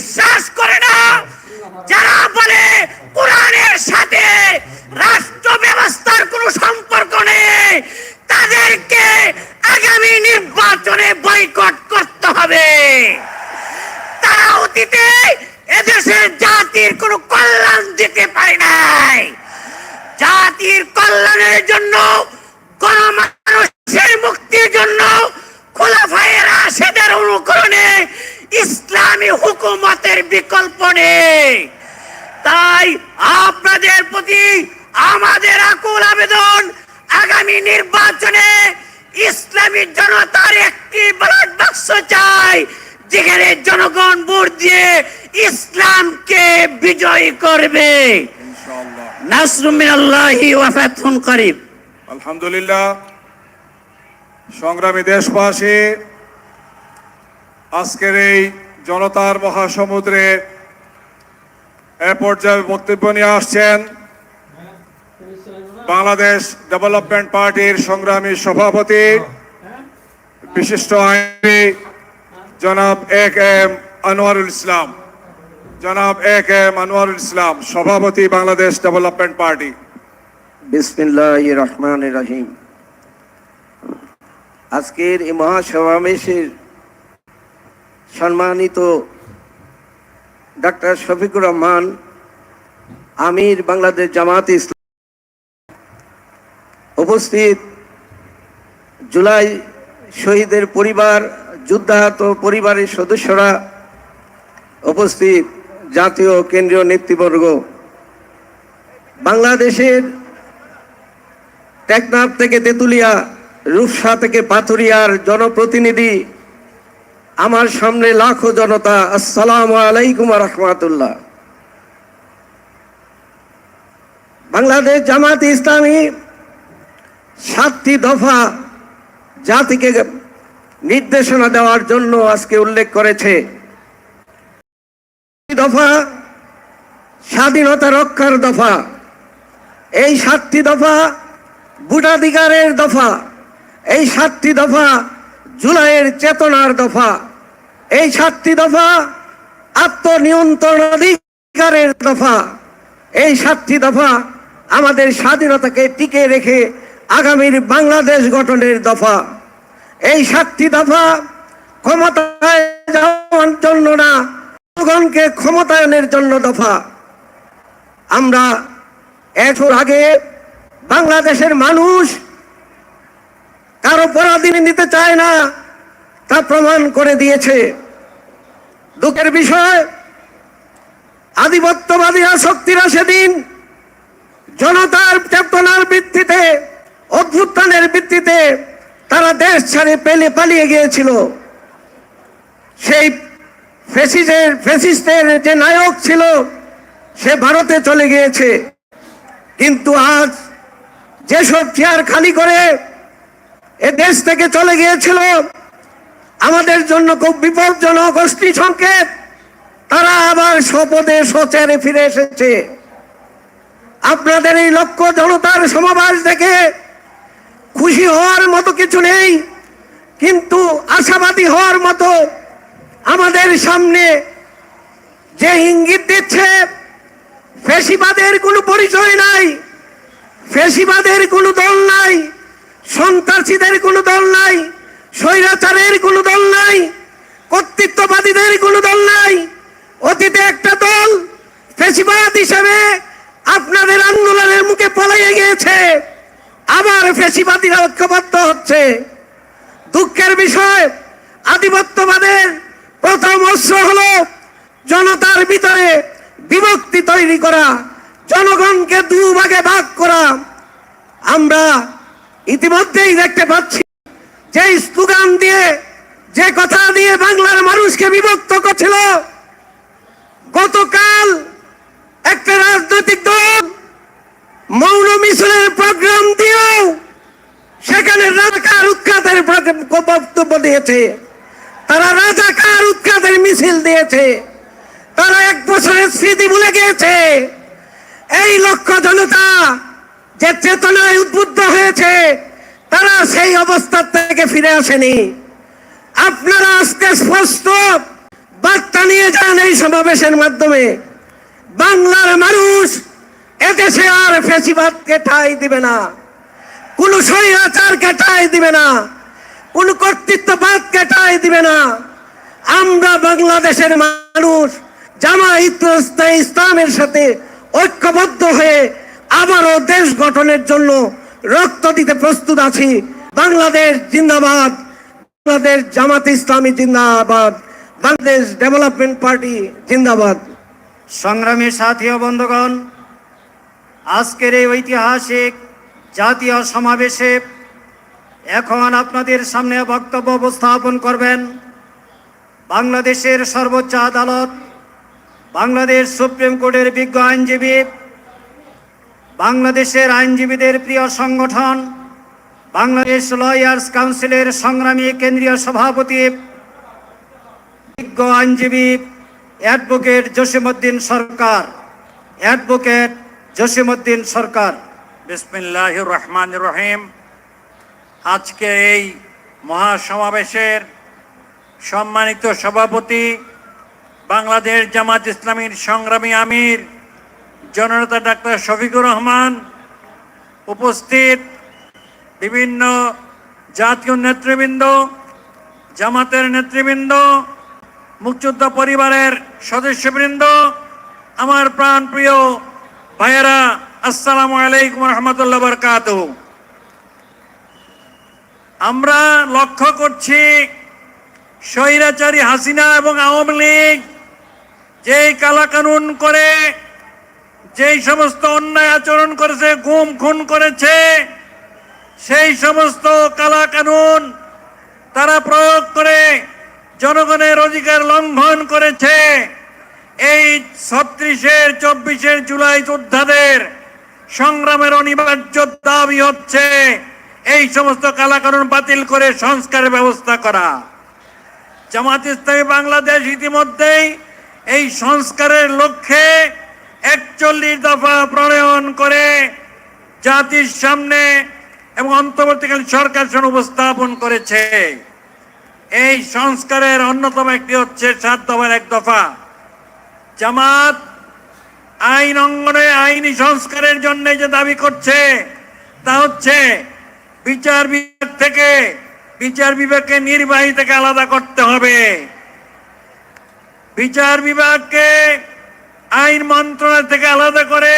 বিশ্বাস করে না। যারা বলে কোরআনের সাথে রাষ্ট্র ব্যবস্থার কোনো সম্পর্ক নেই, তাদেরকে আগামী নির্বাচনে বয়কট করতে হবে। তারা অতীতে এদেশের জাতির কোনো কল্যাণ দিতে পারে নাই। জাতির কল্যাণের জন্য, গণমানুষের মুক্তির জন্য খোলাফায়ের আশেদের অনুকরণে ইসলামী হুকুমতের বিকল্প নেই। তাই আপনাদের প্রতি আমাদের আকুল আবেদন আগামী নির্বাচনে ইসলামী জনতার একটি ব্যালট বাক্স চাই যেখানে জনগণ ভোট দিয়ে ইসলামকে বিজয়ী করবে। আলহামদুলিল্লাহ। সংগ্রামী দেশবাসী আজকের এই জনতার মহাসমুদ্রে এ পর্যায়ে বক্তব্য নিয়ে আসছেন বাংলাদেশ ডেভেলপমেন্ট পার্টির সংগ্রামী সভাপতি, বিশিষ্ট আইনজীবী জনাব এক এম আনোয়ারুল ইসলাম। জনাব এক এম আনোয়ারুল ইসলাম, সভাপতি বাংলাদেশ ডেভেলপমেন্ট পার্টি। বিসমিল্লাহ রহমান রহিম। আজকের এই মহাসমাবেশের সম্মানিত ডাক্তার শফিকুর রহমান, আমির বাংলাদেশ জামাত ইসলাম, উপস্থিত জুলাই শহীদের পরিবার, যুদ্ধাহত পরিবারের সদস্যরা, উপস্থিত জাতীয় কেন্দ্রীয় নেতৃবর্গ। বাংলাদেশের টেকনাফ থেকে তেতুলিয়া, রূপসা থেকে পাথুরিয়ার জনপ্রতিনিধি আমার সামনে লাখো জনতা, আসসালাম আলাইকুম রহমাতুল্লাহ। বাংলাদেশ জামাত ইসলামী সাতটি দফা জাতিকে নির্দেশনা দেওয়ার জন্য আজকে উল্লেখ করেছে। দফা স্বাধীনতা রক্ষার দফা। এই সাতটি দফা ভোটাধিকারের দফা। এই সাতটি দফা জুলাইয়ের চেতনার দফা। এই সাতটি দফা আত্মনিয়ন্ত্রণ অধিকারের দফা। এই সাতটি দফা আমাদের স্বাধীনতাকে টিকে রেখে আগামীর বাংলাদেশ গঠনের দফা। এই সাতটি দফা ক্ষমতায় যাওয়ার জন্য না, জনগণকে ক্ষমতায়নের জন্য দফা। আমরা এর আগে বাংলাদেশের মানুষ কারও পরাধীন নিতে চায় না, তা প্রমাণ করে দিয়েছে। দুঃখের বিষয়, আধিপত্যবাদী আসক্তিরা সেদিন জনতার চেতনার ভিত্তিতে, অভ্যুত্থানের ভিত্তিতে তারা দেশ ছাড়ে পেলে পালিয়ে গিয়েছিল। সেই ফেসিসের ফেসিস্টের যে নায়ক ছিল, সে ভারতে চলে গিয়েছে। কিন্তু আজ যেসব চেয়ার খালি করে এ দেশ থেকে চলে গিয়েছিল আমাদের জন্য খুব বিপজ্জনক গোষ্ঠী সংকেত। তারা আবার স্বপদে সচেরে ফিরে এসেছে। আপনাদের এই লক্ষ্য জনতার সমাবেশ দেখে খুশি হওয়ার মতো কিছু নেই, কিন্তু আশাবাদী হওয়ার মতো আমাদের সামনে যে ইঙ্গিত দিচ্ছে, ফেসিবাদের কোনো পরিচয় নাই, ফেসিবাদের কোনো দল নাই, সন্ত্রাসীদের কোনো দল নাই, স্বৈরাচারের কোনো দল নাই কর্তৃত্ববাদীদের কোনো দল নাই অতীতে একটা দল ফেসিবাদ হিসেবে আপনাদের আন্দোলনের মুখে পলাইয়ে গিয়েছে আবার ফেসিবাদীরা ঐক্যবদ্ধ হচ্ছে দুঃখের বিষয়। আধিপত্যবাদের প্রথম অস্ত্র হলো জনতার ভিতরে বিভক্তি তৈরি করা, জনগণকে দুভাগে ভাগ করা। আমরা ইতিমধ্যেই দেখতে পাচ্ছি যে স্লোগান দিয়ে, যে কথা দিয়ে বাংলার মানুষকে বিভক্ত করছিল বক্তব্য দিয়েছে তারা রাজাকার উৎখাতের মিছিল দিয়েছে। তারা এক বছরের স্মৃতি ভুলে গিয়েছে। এই লক্ষ্য জনতা যে চেতনায় উদ্বুদ্ধ হয়েছে, তারা সেই অবস্থা থেকে ফিরে আসেনি। আপনারা আজকে স্পষ্ট বার্তা নিয়ে যান এই সমাবেশের মাধ্যমে। বাংলার মানুষ এদেশে আর ফেসিবাদকে ঠাঁই দিবে না। কোন স্বৈরাচারকে ঠাঁই দিবে না। কোন কর্তৃত্ববাদকে ঠাঁই দিবে না। আমরা বাংলাদেশের মানুষ জামায়াত ইসলামের সাথে ঐক্যবদ্ধ হয়ে আবারও দেশ গঠনের জন্য রক্ত দিতে প্রস্তুত আছি। বাংলাদেশ জিন্দাবাদ। বাংলাদেশ জামাত ইসলামী জিন্দাবাদ। বাংলাদেশ ডেভেলপমেন্ট পার্টি জিন্দাবাদ। সংগ্রামী সাথী ও বন্ধুগণ, আজকের এই ঐতিহাসিক জাতীয় সমাবেশে এখন আপনাদের সামনে বক্তব্য উপস্থাপন করবেন বাংলাদেশের সর্বোচ্চ আদালত, বাংলাদেশ সুপ্রিম কোর্টের বিজ্ঞ আইনজীবী, বাংলাদেশের আইনজীবীদের প্রিয় সংগঠন, বাংলাদেশ লয়ার্স কাউন্সিলের সংগ্রামী কেন্দ্রীয় সভাপতি, বিজ্ঞ আইনজীবী অ্যাডভোকেট জসিমউদ্দিন সরকার, অ্যাডভোকেট জসিমউদ্দিন সরকার। বিসমিল্লাহ রহমান রহিম। আজকে এই মহাসমাবেশের সম্মানিত সভাপতি বাংলাদেশ জামাত ইসলামীর সংগ্রামী আমির জননেতা ডাক্তার শফিকুর রহমান, উপস্থিত বিভিন্ন জাতীয় নেতৃবৃন্দ, জামাতের নেতৃবৃন্দ, মুক্তিযোদ্ধা পরিবারের সদস্যবৃন্দ, আমার প্রাণ প্রিয় ভাইয়েরা, আসসালামু আলাইকুম রহমতুল্লাহ বরকাত আমরা লক্ষ্য করছি স্বৈরাচারী হাসিনা এবং আওয়ামী লীগ যেই কালাকানুন করে, যেই সমস্ত অন্যায় আচরণ করেছে, গুম, খুন করেছে, সেই সমস্ত কালাকানুন তারা প্রয়োগ করে জনগণের অধিকার লঙ্ঘন করেছে। এই ছত্রিশের, চব্বিশের জুলাই যোদ্ধাদের সংগ্রামের অনিবার্য দাবি হচ্ছে। এই সমস্ত কালাকানুন বাতিল করে সংস্কারের ব্যবস্থা করা। জামাত ইসলামী বাংলাদেশ ইতিমধ্যেই এই সংস্কারের লক্ষ্যে একচল্লিশ দফা প্রণয়ন করে জাতির সামনে এবং অন্তর্বর্তীকালীন সরকার উপস্থাপন করেছে। এই সংস্কারের অন্যতম একটি হচ্ছে সাত দফার এক দফা। জামাত আইন অঙ্গনে আইনি সংস্কারের জন্য যে দাবি করছে, তা হচ্ছে বিচার বিভাগ থেকে, বিচার বিভাগকে নির্বাহী থেকে আলাদা করতে হবে। বিচার বিভাগকে আইন মন্ত্রণালয় থেকে আলাদা করে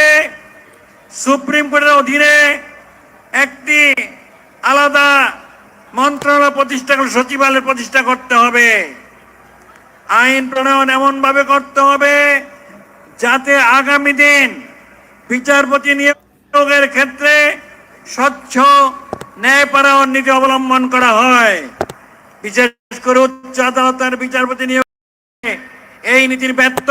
সুপ্রিম কোর্টের অধীনে একটি আলাদা মন্ত্রণালয় প্রতিষ্ঠা করে সচিবালয় প্রতিষ্ঠা করতে হবে। আইন প্রণয়ন এমন ভাবে করতে হবে যাতে আগামী দিন বিচারপতি নিয়োগের ক্ষেত্রে স্বচ্ছ ন্যায়পরায়ণ নীতি অবলম্বন করা হয়। বিশেষ করে উচ্চ আদালতের বিচারপতি নিয়োগ এই নীতির ব্যর্থ